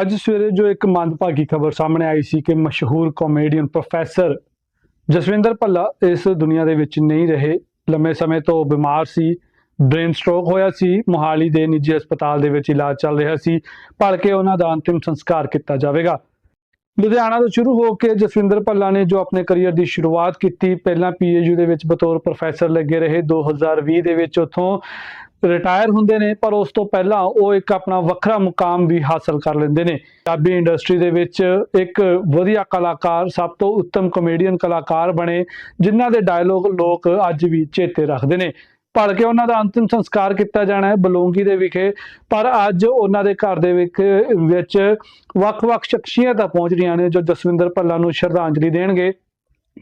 ਅੱਜ ਸਵੇਰੇ ਜੋ ਇੱਕ ਮੰਦਭਾਗੀ ਖਬਰ ਸਾਹਮਣੇ ਆਈ ਸੀ ਕਿ ਮਸ਼ਹੂਰ ਕਾਮੇਡੀਅਨ ਪ੍ਰੋਫੈਸਰ ਜਸਵਿੰਦਰ ਭੱਲਾ ਇਸ ਦੁਨੀਆ ਦੇ ਵਿੱਚ ਨਹੀਂ ਰਹੇ। ਲੰਮੇ ਸਮੇਂ ਤੋਂ ਬਿਮਾਰ ਸੀ ਬ੍ਰੇਨ ਸਟ੍ਰੋਕ ਹੋਇਆ ਸੀ, ਮੋਹਾਲੀ ਦੇ ਨਿੱਜੀ ਹਸਪਤਾਲ ਦੇ ਵਿੱਚ ਇਲਾਜ ਚੱਲ ਰਿਹਾ ਸੀ ਭਲਕੇ ਉਹਨਾਂ ਦਾ ਅੰਤਿਮ ਸੰਸਕਾਰ ਕੀਤਾ ਜਾਵੇਗਾ। ਲੁਧਿਆਣਾ ਤੋਂ ਸ਼ੁਰੂ ਹੋ ਕੇ ਜਸਵਿੰਦਰ ਭੱਲਾ ਨੇ ਜੋ ਆਪਣੇ ਕੈਰੀਅਰ ਦੀ ਸ਼ੁਰੂਆਤ ਕੀਤੀ, ਪਹਿਲਾਂ ਪੀਏਯੂ ਦੇ ਵਿੱਚ ਬਤੌਰ ਪ੍ਰੋਫੈਸਰ ਲੱਗੇ ਰਹੇ। 2020 ਦੇ ਵਿੱਚ ਉੱਥੋਂ ਰਿਟਾਇਰ ਹੁੰਦੇ ਨੇ, ਪਰ ਉਸ ਤੋਂ ਪਹਿਲਾਂ ਉਹ ਇੱਕ ਆਪਣਾ ਵੱਖਰਾ ਮੁਕਾਮ ਵੀ ਹਾਸਲ ਕਰ ਲੈਂਦੇ ਨੇ। ਪੰਜਾਬੀ ਇੰਡਸਟਰੀ ਦੇ ਵਿੱਚ ਇੱਕ ਵਧੀਆ ਕਲਾਕਾਰ, ਸਭ ਤੋਂ ਉੱਤਮ ਕਮੇਡੀਅਨ ਕਲਾਕਾਰ ਬਣੇ, ਜਿਨ੍ਹਾਂ ਦੇ ਡਾਇਲੋਗ ਲੋਕ ਅੱਜ ਵੀ ਚੇਤੇ ਰੱਖਦੇ ਨੇ। ਭਲਕੇ ਉਹਨਾਂ ਦਾ ਅੰਤਿਮ ਸੰਸਕਾਰ ਕੀਤਾ ਜਾਣਾ ਹੈ ਬਲੂੰਗੀ ਦੇ ਵਿਖੇ, ਪਰ ਅੱਜ ਉਹਨਾਂ ਦੇ ਘਰ ਦੇ ਵਿੱਚ ਵਿੱਚ ਵੱਖ-ਵੱਖ ਸ਼ਖਸੀਅਤਾਂ ਪਹੁੰਚ ਰਹੀਆਂ ਨੇ, ਜੋ ਜਸਵਿੰਦਰ ਭੱਲਾ ਨੂੰ ਸ਼ਰਧਾਂਜਲੀ ਦੇਣਗੇ।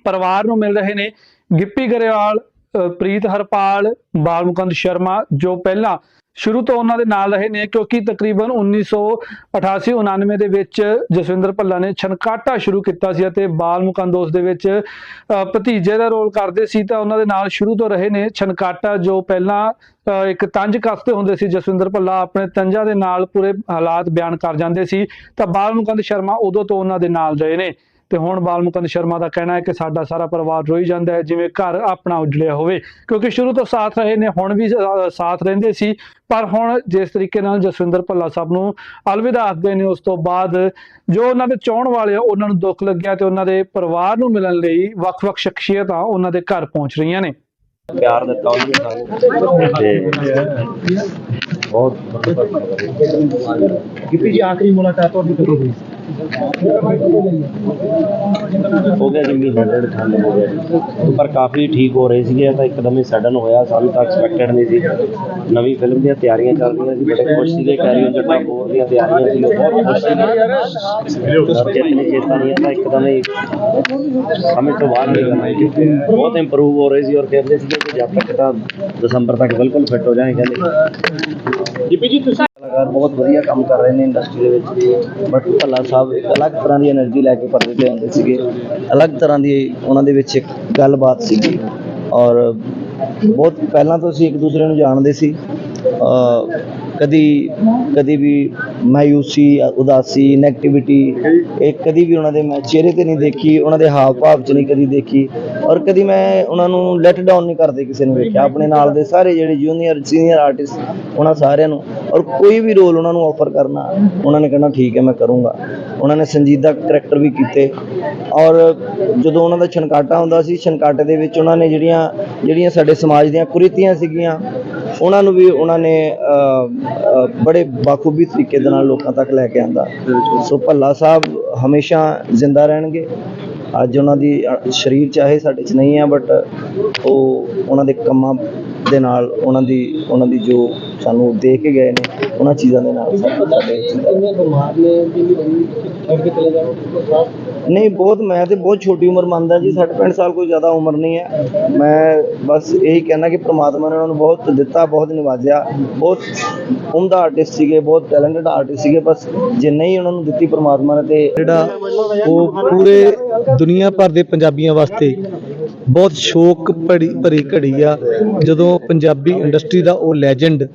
ਪਰਿਵਾਰ ਨੂੰ ਮਿਲ ਰਹੇ ਨੇ ਗਿੱਪੀ ਗਰੇਵਾਲ ਪ੍ਰੀਤ ਹਰਪਾਲ ਬਾਲਮੁਕੰਦ ਸ਼ਰਮਾ ਜੋ ਪਹਿਲਾਂ ਸ਼ੁਰੂ ਤੋਂ ਉਹਨਾਂ ਦੇ ਨਾਲ ਰਹੇ ਨੇ ਕਿਉਂਕਿ ਤਕਰੀਬਨ 1988 99 ਦੇ ਵਿੱਚ ਜਸਵਿੰਦਰ ਭੱਲਾ ਨੇ ਛਨਕਾਟਾ ਸ਼ੁਰੂ ਕੀਤਾ ਸੀ ਅਤੇ ਬਾਲਮੁਕੰਦ ਉਸ ਦੇ ਵਿੱਚ ਭਤੀਜੇ ਦਾ ਰੋਲ ਕਰਦੇ ਸੀ ਤਾਂ ਉਹਨਾਂ ਦੇ ਨਾਲ ਸ਼ੁਰੂ ਤੋਂ ਰਹੇ ਨੇ ਛਨਕਾਟਾ ਜੋ ਪਹਿਲਾਂ ਅ, ਇੱਕ ਤੰਜ ਕਸਤੇ ਹੁੰਦੇ ਸੀ। ਜਸਵਿੰਦਰ ਭੱਲਾ ਆਪਣੇ ਤੰਜਾਂ ਦੇ ਨਾਲ ਪੂਰੇ ਹਾਲਾਤ ਬਿਆਨ ਕਰ ਜਾਂਦੇ ਸੀ। ਤਾਂ ਬਾਲਮੁਕੰਦ ਸ਼ਰਮਾ ਉਦੋਂ ਤੋਂ ਉਹਨਾਂ ਦੇ ਨਾਲ ਰਹੇ ਨੇ। ਤੇ ਹੁਣ ਬਾਲਮੁਕੰਦ ਸ਼ਰਮਾ ਦਾ ਕਹਿਣਾ ਹੈ ਕਿ ਸਾਡਾ ਸਾਰਾ ਪਰਿਵਾਰ ਰੋਈ ਜਾਂਦਾ ਹੈ ਜਿਵੇਂ ਘਰ ਆਪਣਾ ਉਜੜਿਆ ਹੋਵੇ। ਕਿਉਂਕਿ ਸ਼ੁਰੂ ਤੋਂ ਸਾਥ ਰਹੇ ਨੇ ਹੁਣ ਵੀ ਸਾਥ ਰਹਿੰਦੇ ਸੀ। ਪਰ ਹੁਣ ਜਿਸ ਤਰੀਕੇ ਨਾਲ ਜਸਵਿੰਦਰ ਭੱਲਾ ਸਾਹਿਬ ਨੂੰ ਅਲਵਿਦਾ ਆਖਦੇ ਨੇ ਉਸ ਤੋਂ ਬਾਅਦ ਜੋ ਉਹਨਾਂ ਦੇ ਚਾਹਣ ਵਾਲੇ ਆ ਉਹਨਾਂ ਨੂੰ ਦੁੱਖ ਲੱਗਿਆ ਤੇ ਉਹਨਾਂ ਦੇ ਪਰਿਵਾਰ ਨੂੰ ਮਿਲਣ ਲਈ ਵੱਖ-ਵੱਖ ਸ਼ਖਸੀਅਤਾਂ ਉਹਨਾਂ ਦੇ ਘਰ ਪਹੁੰਚ ਰਹੀਆਂ ਨੇ। ਪਿਆਰ ਦਿੱਤਾ ਉਹਨੇ ਸਾਨੂੰ ਬਹੁਤ ਗਿੱਪੀ ਜੀ ਆਖਰੀ ਮੁਲਾਕਾਤ ਤੁਹਾਡੀ ਕਦੋਂ ਹੋਈ? ਹੋ ਗਿਆ ਜੀ ਮਹੀਨਾ ਡੇਢ ਹੋ ਗਿਆ ਪਰ ਕਾਫੀ ਠੀਕ ਹੋ ਰਹੇ ਸੀਗੇ ਤਾਂ ਇੱਕਦਮ ਹੀ ਸਡਨ ਹੋਇਆ, ਸਾਨੂੰ ਤਾਂ ਐਕਸਪੈਕਟਡ ਨਹੀਂ ਸੀ। ਨਵੀਂ ਫਿਲਮ ਦੀਆਂ ਤਿਆਰੀਆਂ ਚੱਲ ਰਹੀਆਂ ਸੀ, ਬੜੇ ਖੁਸ਼ ਸੀਗੇ ਕੈਰੀਅਰ ਜੱਟਾ ਹੋਰ ਦੀਆਂ ਤਿਆਰੀਆਂ ਸੀ ਬਹੁਤ ਖੁਸ਼ ਸੀਗੇ। ਜਿਤਨੇ ਚੇਤਾ ਨਹੀਂ ਇੱਕਦਮ ਹੀ ਸਮੇਂ ਤੋਂ ਬਾਹਰ ਨਿਕਲ ਗਏ ਬਹੁਤ ਇੰਪਰੂਵ ਹੋ ਰਹੇ ਸੀ ਔਰ ਕਹਿੰਦੇ ਸੀਗੇ ਕਿ ਜਦ ਤੱਕ ਤਾਂ ਦਸੰਬਰ ਤੱਕ ਬਿਲਕੁਲ ਫਿੱਟ ਹੋ ਜਾਏ ਕਹਿੰਦੇ ਗਿੱਪੀ ਜੀ, ਤੁਸੀਂ ਕਲਾਕਾਰ ਬਹੁਤ ਵਧੀਆ ਕੰਮ ਕਰ ਰਹੇ ਨੇ ਇੰਡਸਟਰੀ ਦੇ ਵਿੱਚ ਬਟ ਭੱਲਾ ਸਾਹਿਬ ਇੱਕ ਅਲੱਗ ਤਰ੍ਹਾਂ ਦੀ એનર્ਜੀ ਲੈ ਕੇ ਪਰਦੇ ਤੇ ਆਉਂਦੇ ਸੀਗੇ। ਅਲੱਗ ਤਰ੍ਹਾਂ ਦੀ ਉਹਨਾਂ ਦੇ ਵਿੱਚ ਇੱਕ ਗੱਲਬਾਤ ਸੀਗੀ। ਔਰ ਬਹੁਤ ਪਹਿਲਾਂ ਤੋਂ ਅਸੀਂ ਇੱਕ ਦੂਸਰੇ ਨੂੰ ਜਾਣਦੇ ਸੀ। ਕਦੀ ਕਦੀ ਵੀ ਮਾਯੂਸੀ, ਉਦਾਸੀ ਨੈਗੇਟਿਵਿਟੀ ਇਹ ਕਦੀ ਵੀ ਉਹਨਾਂ ਦੇ ਮੈਂ ਚਿਹਰੇ ਤੇ ਨਹੀਂ ਦੇਖੀ, ਉਹਨਾਂ ਦੇ ਹਾਵ ਭਾਵ ਚ ਨਹੀਂ ਕਦੀ ਦੇਖੀ ਔਰ ਕਦੀ ਮੈਂ ਉਹਨਾਂ ਨੂੰ ਲੈਟ ਡਾਊਨ ਨਹੀਂ ਕਰਦੇ ਕਿਸੇ ਨੂੰ ਵੇਖਿਆ। ਆਪਣੇ ਨਾਲ ਦੇ ਸਾਰੇ ਜਿਹੜੇ ਜੂਨੀਅਰ ਸੀਨੀਅਰ ਆਰਟਿਸਟ ਉਹਨਾਂ ਸਾਰਿਆਂ ਨੂੰ ਔਰ ਕੋਈ ਵੀ ਰੋਲ ਉਹਨਾਂ ਨੂੰ ਆਫਰ ਕਰਨਾ, ਉਹਨਾਂ ਨੇ ਕਹਿਣਾ, ਠੀਕ ਹੈ, ਮੈਂ ਕਰੂੰਗਾ। ਉਹਨਾਂ ਨੇ ਸੰਜੀਦਾ ਕਰੈਕਟਰ ਵੀ ਕੀਤੇ ਔਰ ਜਦੋਂ ਉਹਨਾਂ ਦਾ ਛਣਕਾਟਾ ਹੁੰਦਾ ਸੀ, ਛਣਕਾਟੇ ਦੇ ਵਿੱਚ ਉਹਨਾਂ ਨੇ ਜਿਹੜੀਆਂ ਜਿਹੜੀਆਂ ਸਾਡੇ ਸਮਾਜ ਦੀਆਂ ਕੁਰੀਤੀਆਂ ਸੀਗੀਆਂ ਉਹਨਾਂ ਨੂੰ ਵੀ ਉਹਨਾਂ ਨੇ ਬੜੇ ਬਾਖੂਬੀ ਤਰੀਕੇ ਦੇ ਨਾਲ ਲੋਕਾਂ ਤੱਕ ਲੈ ਕੇ ਆਂਦਾ। ਸੋ ਭੱਲਾ ਸਾਹਿਬ ਹਮੇਸ਼ਾ ਜ਼ਿੰਦਾ ਰਹਿਣਗੇ। ਅੱਜ ਉਹਨਾਂ ਦੀ ਸਰੀਰ ਚਾਹੇ ਸਾਡੇ 'ਚ ਨਹੀਂ ਆ ਬਟ ਉਹ ਉਹਨਾਂ ਦੇ ਕੰਮਾਂ ਦੇ ਨਾਲ ਉਹਨਾਂ ਦੀ ਉਹਨਾਂ ਦੀ ਜੋ ਸਾਨੂੰ ਦੇ ਕੇ ਗਏ ਨੇ ਉਹਨਾਂ ਚੀਜ਼ਾਂ ਦੇ ਨਾਲ ਸਾਡੇ। ਇੰਨੇ ਬਿਮਾਰ ਨੇ ਜਿੰਨੀ ਬਣੀ ਛੱਡ ਕੇ ਚਲੇ ਜਾਓ ਨਹੀਂ ਬਹੁਤ ਮੈਂ ਤੇ ਬਹੁਤ ਛੋਟੀ ਉਮਰ ਮੰਨਦਾ ਜੀ 60 65 ਸਾਲ ਕੋਈ ਜ਼ਿਆਦਾ ਉਮਰ ਨਹੀਂ ਹੈ। ਮੈਂ ਬਸ ਇਹੀ ਕਹਿਣਾ ਕਿ ਪ੍ਰਮਾਤਮਾ ਨੇ ਉਹਨਾਂ ਨੂੰ ਬਹੁਤ ਦਿੱਤਾ ਬਹੁਤ ਨਿਵਾਜਿਆ। ਬਹੁਤ ਉਮਦਾ ਆਰਟਿਸਟ ਸੀਗੇ ਬਹੁਤ ਟੈਲੈਂਟਡ ਆਰਟਿਸਟ ਸੀਗੇ ਬਸ ਜੇ ਨਹੀਂ ਉਹਨਾਂ ਨੂੰ ਦਿੱਤੀ ਪ੍ਰਮਾਤਮਾ ਨੇ ਤੇ ਜਿਹੜਾ ਉਹ ਪੂਰੇ ਦੁਨੀਆ ਭਰ ਦੇ ਪੰਜਾਬੀਆਂ ਵਾਸਤੇ ਬਹੁਤ ਸ਼ੋਕ ਭਰੀ ਭਰੀ ਘੜੀ ਆ। ਜਦੋਂ ਪੰਜਾਬੀ ਇੰਡਸਟਰੀ ਦਾ ਉਹ ਲੈਜੈਂਡ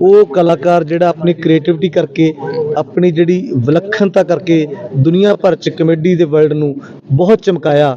ਉਹ ਕਲਾਕਾਰ ਜਿਹੜਾ ਆਪਣੀ ਕ੍ਰੀਏਟੀਵਿਟੀ ਕਰਕੇ, ਆਪਣੀ ਜਿਹੜੀ ਵਿਲੱਖਣਤਾ ਕਰਕੇ ਦੁਨੀਆ ਭਰ ਚ ਕਮੇਡੀ ਦੇ ਵਰਲਡ ਨੂੰ ਬਹੁਤ ਚਮਕਾਇਆ।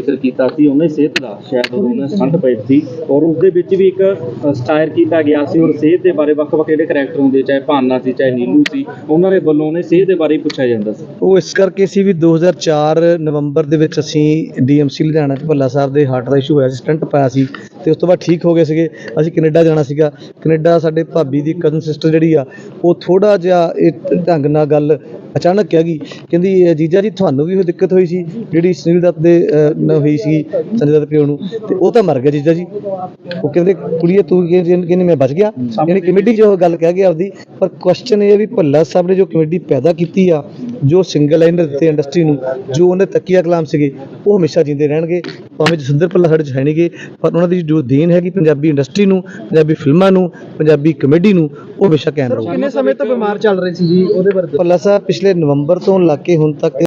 ਜ਼ਿਕਰ ਕੀਤਾ ਸੀ, ਉਹਨੇ ਸਿਹਤ ਦਾ, ਸ਼ਾਇਦ ਉਦੋਂ ਉਹਨੇ ਪਈ ਸੀ ਔਰ ਉਸ ਦੇ ਵਿੱਚ ਵੀ ਇੱਕ ਸਟਾਇਰ ਕੀਤਾ ਗਿਆ ਸੀ ਔਰ ਸਿਹਤ ਦੇ ਬਾਰੇ ਵੱਖ-ਵੱਖ ਜਿਹੜੇ ਕਰੈਕਟਰ ਹੁੰਦੇ ਚਾਹੇ ਭਾਨਾ ਸੀ, ਚਾਹੇ ਨੀਲੂ ਸੀ, ਉਹਨਾਂ ਦੇ ਵੱਲੋਂ ਉਹਨੇ ਸਿਹਤ ਦੇ ਬਾਰੇ ਪੁੱਛਿਆ ਜਾਂਦਾ ਸੀ। ਉਹ ਇਸ ਕਰਕੇ ਸੀ ਵੀ 2004 ਨਵੰਬਰ ਦੇ ਵਿੱਚ ਅਸੀਂ ਡੀਐਮਸੀ ਲੁਧਿਆਣਾ ਚ ਭੱਲਾ ਸਾਹਿਬ ਦੇ ਹਾਰਟ ਦਾ ਇਸ਼ੂ ਹੋਇਆ ਸੀ ਸਟੰਟ ਪਾਇਆ ਸੀ ਤੇ ਉਸ ਤੋਂ ਬਾਅਦ ਠੀਕ ਹੋ ਗਏ ਸੀਗੇ, ਅਸੀਂ ਕੈਨੇਡਾ ਜਾਣਾ ਸੀਗਾ। ਕੈਨੇਡਾ ਸਾਡੇ ਭਾਬੀ ਦੀ ਕਜ਼ਨ ਸਿਸਟਰ ਜਿਹੜੀ ਆ, ਉਹ ਥੋੜਾ ਜਿਹਾ ਇਹ ਢੰਗ ਨਾਲ ਗੱਲ ਅਚਾਨਕ ਕਹਿ ਗਈ। ਕਹਿੰਦੀ "ਅ, ਜੀਜਾ ਜੀ ਤੁਹਾਨੂੰ ਵੀ ਉਹ ਦਿੱਕਤ ਹੋਈ ਸੀ। ਜਿਹੜੀ ਸੁਨੀਲ ਦੱਤ ਦੇ ਨਾਲ ਹੋਈ ਸੀ ਸੰਜੇ ਦੱਤ ਪਿਓ ਨੂੰ ਤੇ ਉਹ ਤਾਂ ਮਰ ਗਿਆ ਜੀਜਾ ਜੀ। ਉਹ ਕਹਿੰਦੇ ਕੁੜੀਏ ਤੂੰ ਕਹਿੰਦੀ ਮੈਂ ਬਚ ਗਿਆ। ਯਾਨੀ ਕਮੇਟੀ ਉਹ ਗੱਲ ਕਹਿ ਗਿਆ ਆਪਦੀ। ਪਰ ਕੁਐਸਚਨ ਇਹ ਵੀ ਭੱਲਾ ਸਾਹਿਬ ਨੇ ਜੋ ਕਮੇਟੀ ਪੈਦਾ ਕੀਤੀ ਆ ਜੋ ਸਿੰਗਲ ਲਾਈਨਰ ਦਿੱਤੇ ਇੰਡਸਟਰੀ ਨੂੰ ਜੋ ਉਹਨੇ ਤਕੀਆ ਕਲਾਮ ਸੀਗੇ ਉਹ ਹਮੇਸ਼ਾ ਜਿੰਦੇ ਰਹਿਣਗੇ। ਭਾਵੇਂ ਜਸਿੰਦਰ ਭੱਲਾ ਸਾਡੇ 'ਚ ਹੈ ਨਹੀਂਗੇ ਪਰ ਉਹਨਾਂ ਦੀ ਜੋ ਦੇਣ ਹੈਗੀ ਪੰਜਾਬੀ ਇੰਡਸਟਰੀ ਨੂੰ ਪੰਜਾਬੀ ਫਿਲਮਾਂ ਨੂੰ ਪੰਜਾਬੀ ਕਮੇਡੀ ਨੂੰ ਉਹ ਹਮੇਸ਼ਾ ਕਾਇਮ ਰਹੂਗੀ। ਕਿੰਨੇ ਸਮੇਂ ਤੋਂ ਬਿਮਾਰ ਚੱਲ ਰਹੇ ਸੀ ਜੀ ਉਹਦੇ ਬਾਰੇ ਭੱਲਾ ਸਾਹਿਬ ਪਿਛਲੇ ਨਵੰਬਰ ਤੋਂ ਲੱਗ ਕੇ ਹੁਣ ਤੱਕ